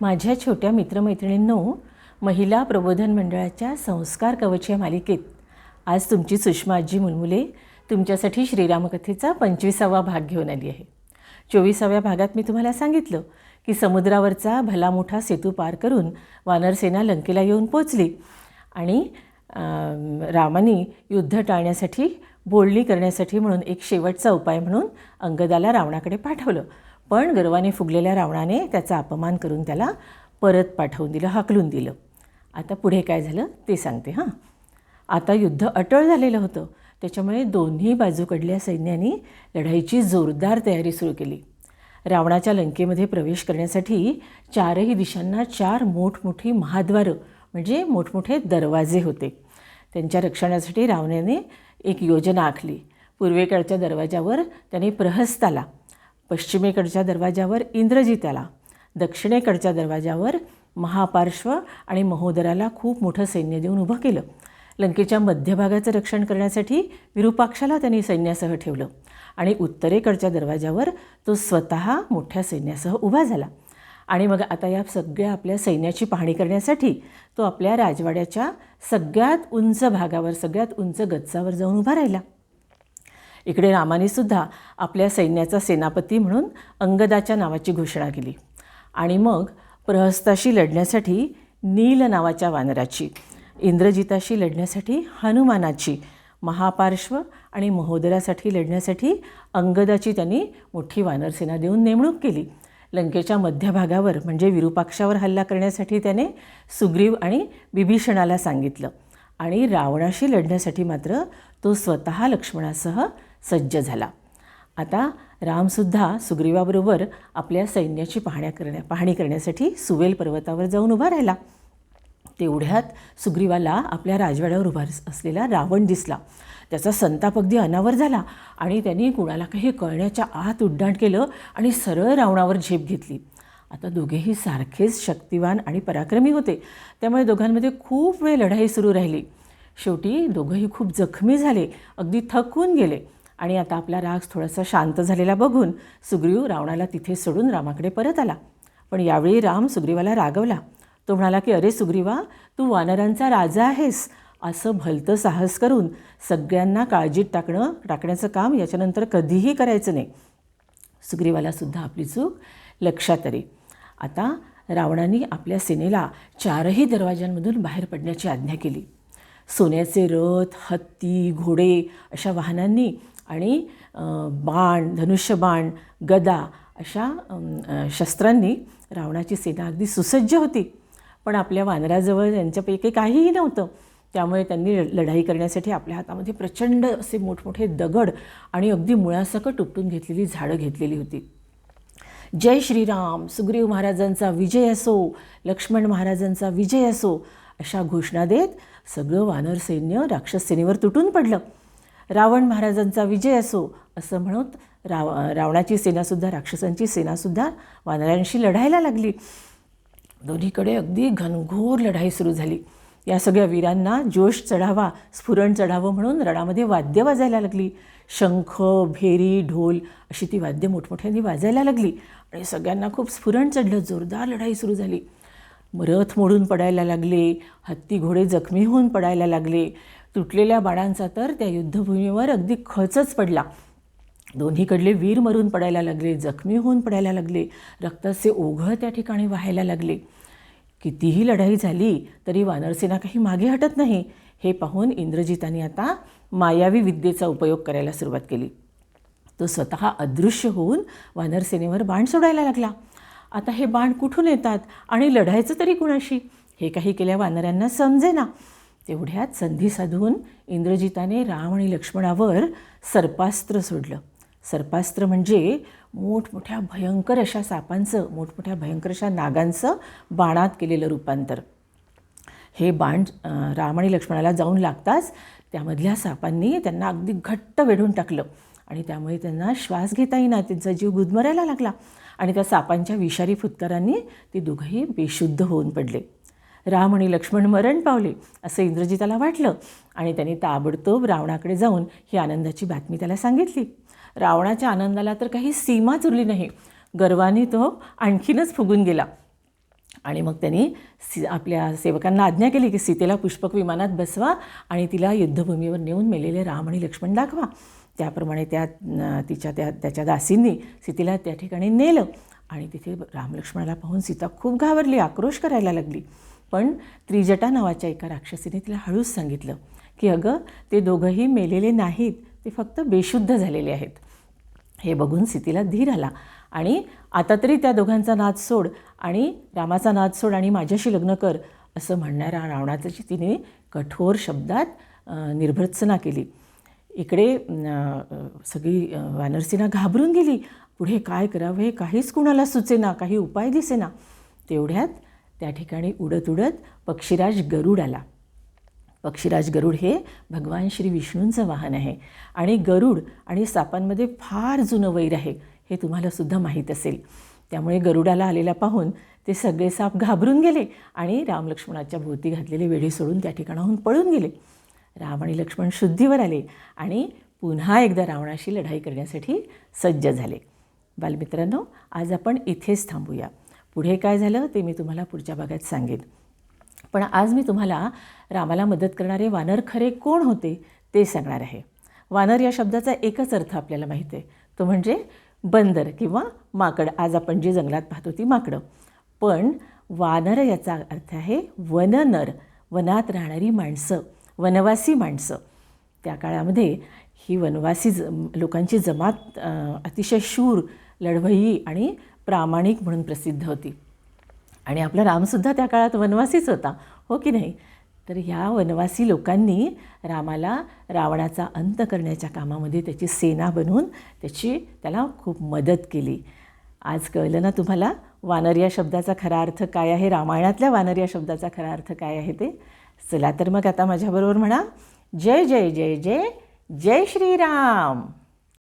माझ्या छोट्या मित्रमैत्रिणींनो महिला प्रबोधन मंडळाच्या संस्कार कवच या मालिकेत आज तुमची सुषमाजी मुलमुले तुमच्यासाठी श्रीरामकथेचा पंचवीसावा भाग घेऊन आली आहे. चोवीसाव्या भागात मी तुम्हाला सांगितलं की समुद्रावरचा भला मोठा सेतू पार करून वानरसेना लंकेला येऊन पोचली आणि रामाने युद्ध टाळण्यासाठी बोलणी करण्यासाठी म्हणून एक शेवटचा उपाय म्हणून अंगदाला रावणाकडे पाठवलं. पण गर्वाने फुगलेल्या रावणाने त्याचा अपमान करून त्याला परत पाठवून दिलं हाकलून दिलं. आता पुढे काय झालं ते सांगते हां. आता युद्ध अटळ झालेलं होतं. त्याच्यामुळे दोन्ही बाजूकडल्या सैन्यांनी लढाईची जोरदार तयारी सुरू केली. रावणाच्या लंकेमध्ये प्रवेश करण्यासाठी चारही दिशांना चार मोठमोठी महाद्वारं म्हणजे मोठमोठे दरवाजे होते. त्यांच्या रक्षणासाठी रावणाने एक योजना आखली. पूर्वेकडच्या दरवाजावर त्याने प्रहस्ताला पश्चिमेकडच्या दरवाजावर इंद्रजित्याला दक्षिणेकडच्या दरवाजावर महापार्श्व आणि महोदराला खूप मोठं सैन्य देऊन उभं केलं. लंकेच्या मध्यभागाचं रक्षण करण्यासाठी विरूपाक्षाला त्यांनी सैन्यासह ठेवलं आणि उत्तरेकडच्या दरवाजावर तो स्वतः मोठ्या सैन्यासह उभा झाला. आणि मग आता या सगळ्या आपल्या सैन्याची पाहणी करण्यासाठी तो आपल्या राजवाड्याच्या सगळ्यात उंच भागावर सगळ्यात उंच गच्चावर जाऊन उभा राहिला. इकडे रामानेसुद्धा आपल्या सैन्याचा सेनापती म्हणून अंगदाच्या नावाची घोषणा केली. आणि मग प्रहस्ताशी लढण्यासाठी नील नावाच्या वानराची इंद्रजिताशी लढण्यासाठी हनुमानाची महापार्श्व आणि महोदरासाठी लढण्यासाठी अंगदाची त्यांनी मोठी वानरसेना देऊन नेमणूक केली. लंकेच्या मध्यभागावर म्हणजे विरूपाक्षावर हल्ला करण्यासाठी त्याने सुग्रीव आणि बिभीषणाला सांगितलं. आणि रावणाशी लढण्यासाठी मात्र तो स्वतः लक्ष्मणासह सज्ज झाला. आता रामसुद्धा सुग्रीवाबरोबर आपल्या सैन्याची पाहण्या करण्या पाहणी करण्यासाठी सुवेल पर्वतावर जाऊन उभा राहिला. तेवढ्यात सुग्रीवाला आपल्या राजवाड्यावर उभा असलेला रावण दिसला. त्याचा संताप अगदी अनावर झाला आणि त्यांनी कुणाला काही कळण्याच्या आत उड्डाण केलं आणि सरळ रावणावर झेप घेतली. आता दोघेही सारखेच शक्तिवान आणि पराक्रमी होते. त्यामुळे दोघांमध्ये खूप वेळ लढाई सुरू राहिली. शेवटी दोघंही खूप जखमी झाले अगदी थकून गेले. आणि आता आपला राग थोडासा शांत झालेला बघून सुग्रीव रावणाला तिथे सोडून रामाकडे परत आला. पण यावेळी राम सुग्रीवाला रागवला. तो म्हणाला की अरे सुग्रीवा तू वानरांचा राजा आहेस. असं भलतं साहस करून सगळ्यांना काळजीत टाकणं टाकण्याचं काम याच्यानंतर कधीही करायचं नाही. सुग्रीवालासुद्धा आपली चूक लक्षात आली. आता रावणाने आपल्या सेनेला चारही दरवाजांमधून बाहेर पडण्याची आज्ञा केली. सोन्याचे रथ हत्ती घोडे अशा वाहनांनी आणि बाण धनुष्यबाण गदा अशा शस्त्रांनी रावणाची सेना अगदी सुसज्ज होती. पण आपल्या वानराजवळ यांच्यापैकी काहीही नव्हतं. त्यामुळे त्यांनी लढाई करण्यासाठी आपल्या हातामध्ये प्रचंड असे मोठमोठे दगड आणि अगदी मुळासकट उपटून घेतलेली झाडं घेतलेली होती. जय श्रीराम सुग्रीव महाराजांचा विजय असो लक्ष्मण महाराजांचा विजय असो अशा घोषणा देत सगळं वानर सैन्य राक्षस सेनेवर तुटून पडलं. रावण महाराजांचा विजय असो असं म्हणत राव रावणाची सेनासुद्धा राक्षसांची सेनासुद्धा वानरांशी लढायला लागली. दोन्हीकडे अगदी घनघोर लढाई सुरू झाली. या सगळ्या वीरांना जोश चढावा स्फुरण चढावं म्हणून रणामध्ये वाद्य वाजायला लागली. शंख भेरी ढोल अशी ती वाद्य मोठमोठ्यांनी वाजायला लागली आणि सगळ्यांना खूप स्फुरण चढलं. जोरदार लढाई सुरू झाली. रथ मोडून पडायला लागले हत्ती घोडे जखमी होऊन पडायला लागले. तुटलेल्या बाणांचा तर त्या युद्धभूमीवर अगदी खचच पडला. दोन्हीकडले वीर मरून पडायला लागले जखमी होऊन पडायला लागले रक्ताचे ओघळ त्या ठिकाणी व्हायला लागले. कितीही लढाई झाली तरी वानरसेना काही मागे हटत नाही. हे पाहून इंद्रजिताने आता मायावी विद्येचा उपयोग करायला सुरुवात केली. तो स्वतः अदृश्य होऊन वानरसेनेवर बाण सोडायला लागला. आता हे बाण कुठून येतात आणि लढायचं तरी कुणाशी? हे काही केल्या वानरांना समजेना. तेवढ्यात संधी साधून इंद्रजिताने राम आणि लक्ष्मणावर सर्पास्त्र सोडलं. सर्पास्त्र म्हणजे मोठमोठ्या भयंकर अशा सापांचं मोठमोठ्या भयंकर अशा नागांचं बाणात केलेलं रूपांतर. हे बाण राम आणि लक्ष्मणाला जाऊन लागताच त्यामधल्या सापांनी त्यांना अगदी घट्ट वेढून टाकलं आणि त्यामुळे त्यांना श्वास घेता येईना त्यांचा जीव गुदमरायला लागला आणि त्या सापांच्या विषारी फुत्कारांनी ते दोघंही बेशुद्ध होऊन पडले. राम आणि लक्ष्मण मरण पावले असं इंद्रजिताला वाटलं. आणि त्यांनी ताबडतोब रावणाकडे जाऊन ही आनंदाची बातमी त्याला सांगितली. रावणाच्या आनंदाला तर काही सीमाच उरली नाही. गर्वाने तो आणखीनच फुगून गेला. आणि मग त्यांनी सी आपल्या सेवकांना आज्ञा केली की सीतेला पुष्पक विमानात बसवा आणि तिला युद्धभूमीवर नेऊन मेलेले राम आणि लक्ष्मण दाखवा. त्याप्रमाणे त्या तिच्या त्या त्याच्या दासींनी सीतेला त्या ठिकाणी नेलं. आणि तिथे रामलक्ष्मणाला पाहून सीता खूप घाबरली आक्रोश करायला लागली. पण त्रिजटा नावाच्या एका राक्षसीने तिला हळूच सांगितलं की अगं ते दोघंही मेलेले नाहीत ते फक्त बेशुद्ध झालेले आहेत. हे बघून सीतेला धीर आला आणि आता तरी त्या दोघांचा नाद सोड आणि रामाचा नाद सोड आणि माझ्याशी लग्न कर असं म्हणणाऱ्या रावणाची तिने कठोर शब्दात निर्भत्सना केली. इकडे सगळी अं, वानरसेना घाबरून गेली. पुढे काय करावं हे काहीच कुणाला सुचेना काही उपाय दिसेना. तेवढ्यात त्या ठिकाणी उडत उडत पक्षीराज गरुड आला. पक्षीराज गरुड हे भगवान श्री विष्णूंचं वाहन आहे. आणि गरुड आणि सापांमध्ये फार जुनं वैर आहे हे तुम्हालासुद्धा माहीत असेल. त्यामुळे गरुडाला आलेला पाहून ते सगळे साप घाबरून गेले आणि रामलक्ष्मणाच्या भोवती घातलेले वेढे सोडून त्या ठिकाणाहून पळून गेले. राम आणि लक्ष्मण शुद्धीवर आले आणि पुन्हा एकदा रावणाशी लढाई करण्यासाठी सज्ज झाले. बालमित्रांनो आज आपण इथेच थांबूया. पुढे काय झालं ते मी तुम्हाला पुढच्या भागात सांगेन. पण आज मी तुम्हाला रामाला मदत करणारे वानर खरे कोण होते ते सांगणार आहे. वानर या शब्दाचा एकच अर्थ आपल्याला माहीत आहे. तो म्हणजे बंदर किंवा माकड. आज आपण जी जंगलात पाहतो ती माकडं. पण वानर याचा अर्थ आहे वननर. वनात राहणारी माणसं. वनवासी माणसं. त्या काळामध्ये ही वनवासी ज लोकांची जमात अतिशय शूर लढवयी आणि प्रामाणिक म्हणून प्रसिद्ध होती. आणि आपला रामसुद्धा त्या काळात वनवासीच होता हो की नाही? तर ह्या वनवासी लोकांनी रामाला रावणाचा अंत करण्याच्या कामामध्ये त्याची सेना बनवून त्याची त्याला खूप मदत केली. आज कळलं ना तुम्हाला? वानर या शब्दाचा खरा अर्थ काय आहे? रामायणातल्या वानर या शब्दाचा खरा अर्थ काय आहे ते? चला तर मग आता माझ्याबरोबर म्हणा. जय जय जय जय जय श्रीराम!